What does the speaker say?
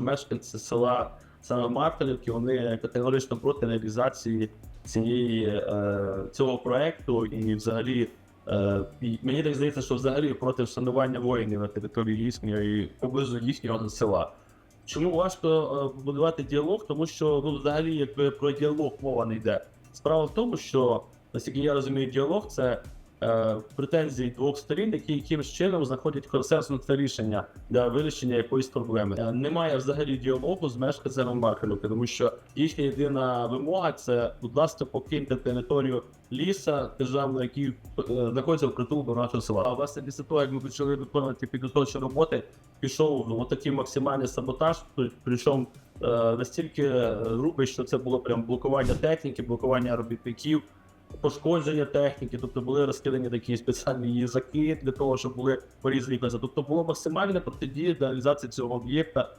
мешканці села саме Мартинівки вони категорично проти реалізації цієї е, цього проекту і взагалі. Е, мені так здається, що взагалі проти вшанування воїнів на території їхньої і поблизу їхнього села. Чому важко е, будувати діалог? Тому що ну, взагалі якби про діалог мова не йде. Справа в тому, що наскільки я розумію, діалог це е, претензії двох сторін, які якимось чином знаходять консенсусне рішення для вирішення якоїсь проблеми. Е, Немає взагалі діалогу з мешканцями Маркелюки, тому що їхня єдина вимога це, будь ласка, покиньте територію ліса державного, який е, знаходиться в притул до нашого села. А власне після того, як ми почали виконувати підготовчі роботи, пішов ну, максимальний саботаж, при- причому е, настільки грубий, що це було прям блокування техніки, блокування робітників, пошкодження техніки, тобто були розкидані такі спеціальні їзаки для того, щоб були порізані. Тобто було максимальне протидія реалізації цього об'єкта